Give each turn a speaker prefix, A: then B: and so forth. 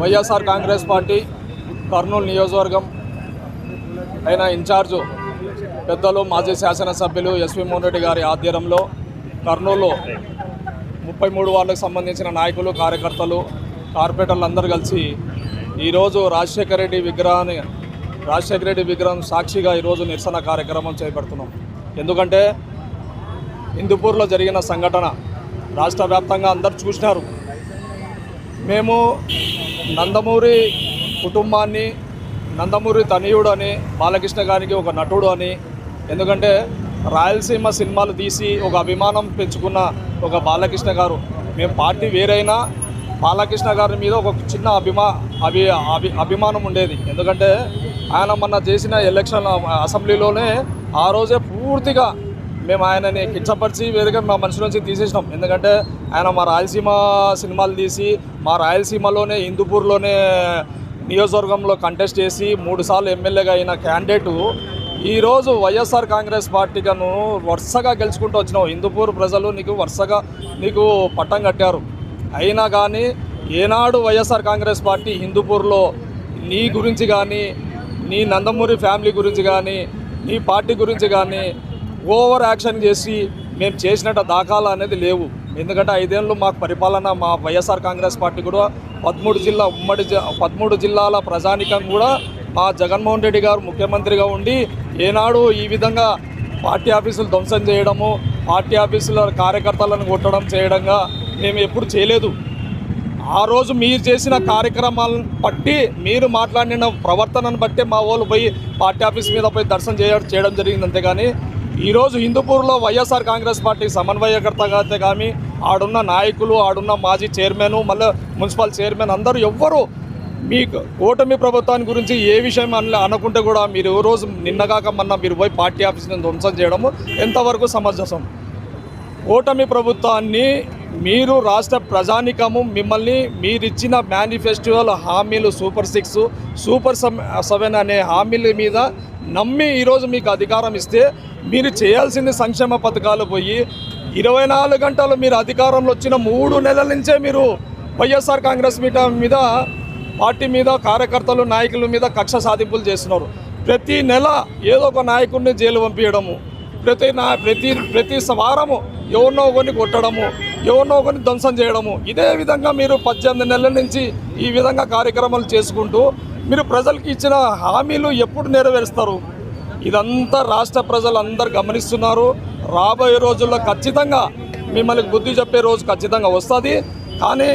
A: YSR Congress party Kurnool నియోజకవర్గం అయిన in charge పెద్దలు మాజీ శాసనసభ్యులు ఎస్వి మోహన్ రెడ్డి గారి ఆధ్వర్యంలో కర్నూలు ముప్పై మూడు వార్డులకు సంబంధించిన నాయకులు కార్యకర్తలు కార్పొరేటర్లు అందరూ కలిసి ఈరోజు రాజశేఖర రెడ్డి విగ్రహాన్ని రాజశేఖర రెడ్డి విగ్రహం సాక్షిగా ఈరోజు నిరసన కార్యక్రమం చేపడుతున్నాం. ఎందుకంటే హిందూపూర్లో జరిగిన సంఘటన రాష్ట్ర వ్యాప్తంగా అందరు చూసినారు. మేము నందమూరి కుటుంబాన్ని నందమూరి తనయుడు అని బాలకృష్ణ గారికి ఒక నటుడు అని ఎందుకంటే రాయలసీమ సినిమాలు తీసి ఒక అభిమానం పెంచుకున్న ఒక బాలకృష్ణ గారు. మేము పార్టీ వేరైనా బాలకృష్ణ గారి మీద ఒక చిన్న అభిమా అభి అభి అభిమానం ఉండేది. ఎందుకంటే ఆయన మొన్న చేసిన ఎలక్షన్ అసెంబ్లీలోనే ఆ రోజే పూర్తిగా మేము ఆయనని కించపరిచి వేరుగా మా మనిషి నుంచి తీసేసినాం. ఎందుకంటే ఆయన మా రాయలసీమ సినిమాలు తీసి మా రాయలసీమలోనే హిందూపూర్లోనే నియోజకవర్గంలో కంటెస్ట్ చేసి మూడుసార్లు ఎమ్మెల్యేగా అయిన క్యాండిడేటు ఈరోజు వైఎస్ఆర్ కాంగ్రెస్ పార్టీగాను వరుసగా గెలుచుకుంటూ వచ్చినావు హిందూపూర్ ప్రజలు నీకు వరుసగా నీకు పట్టం కట్టారు. అయినా కానీ ఏనాడు వైఎస్ఆర్ కాంగ్రెస్ పార్టీ హిందూపూర్లో నీ గురించి కానీ నీ నందమూరి ఫ్యామిలీ గురించి కానీ నీ పార్టీ గురించి కానీ ఓవర్ యాక్షన్ చేసి మేము చేసినట్టు దాఖలా అనేది లేవు. ఎందుకంటే ఐదేళ్ళు మాకు పరిపాలన మా వైఎస్ఆర్ కాంగ్రెస్ పార్టీ కూడా పదమూడు జిల్లా ఉమ్మడి పదమూడు జిల్లాల ప్రజానికం కూడా మా జగన్మోహన్ రెడ్డి గారు ముఖ్యమంత్రిగా ఉండి ఏనాడు ఈ విధంగా పార్టీ ఆఫీసులు ధ్వంసం చేయడము పార్టీ ఆఫీసుల కార్యకర్తలను కొట్టడం చేయడంగా మేము ఎప్పుడు చేయలేదు. ఆ రోజు మీరు చేసిన కార్యక్రమాలను బట్టి మీరు మాట్లాడిన ప్రవర్తనను బట్టి మా వాళ్ళు పోయి పార్టీ ఆఫీస్ మీద పోయి దర్శనం చేయడం చేయడం జరిగింది అంతేగాని ఈరోజు హిందూపూర్లో వైఎస్ఆర్ కాంగ్రెస్ పార్టీ సమన్వయకర్తగా అయితే కానీ ఆడున్న నాయకులు ఆడున్న మాజీ చైర్మన్ మళ్ళీ మున్సిపల్ చైర్మన్ అందరూ ఎవ్వరు మీకు కూటమి ప్రభుత్వాన్ని గురించి ఏ విషయం అన అనుకుంటే కూడా మీరు రోజు నిన్నగాక మొన్న మీరు పోయి పార్టీ ఆఫీస్ని ధ్వంసం చేయడము ఎంతవరకు సమంజసం? కూటమి ప్రభుత్వాన్ని మీరు రాష్ట్ర ప్రజానికము మిమ్మల్ని మీరిచ్చిన మేనిఫెస్టోల హామీలు సూపర్ సిక్స్ సూపర్ సెవెన్ అనే హామీల మీద నమ్మి ఈరోజు మీకు అధికారం ఇస్తే మీరు చేయాల్సింది సంక్షేమ పథకాలు పోయి ఇరవై నాలుగు గంటలు మీరు అధికారంలో వచ్చిన మూడు నెలల నుంచే మీరు వైఎస్ఆర్ కాంగ్రెస్ మీట మీద పార్టీ మీద కార్యకర్తలు నాయకుల మీద కక్ష సాధింపులు చేస్తున్నారు. ప్రతి నెల ఏదో ఒక నాయకుడిని జైలు పంపించడము ప్రతి నా ప్రతి ప్రతి వారము ఎవరినో ఒకరిని కొట్టడము ఎవరినో ఒకరిని ధ్వంసం చేయడము ఇదే విధంగా మీరు పద్దెనిమిది నెలల నుంచి ఈ విధంగా కార్యక్రమాలు చేసుకుంటూ మీరు ప్రజలకి ఇచ్చిన హామీలు ఎప్పుడు నెరవేరుస్తారు? ఇదంతా రాష్ట్ర ప్రజలు అందరు గమనిస్తున్నారు. రాబోయే రోజుల్లో ఖచ్చితంగా మిమ్మల్ని బుద్ధి చెప్పే రోజు ఖచ్చితంగా వస్తుంది. కానీ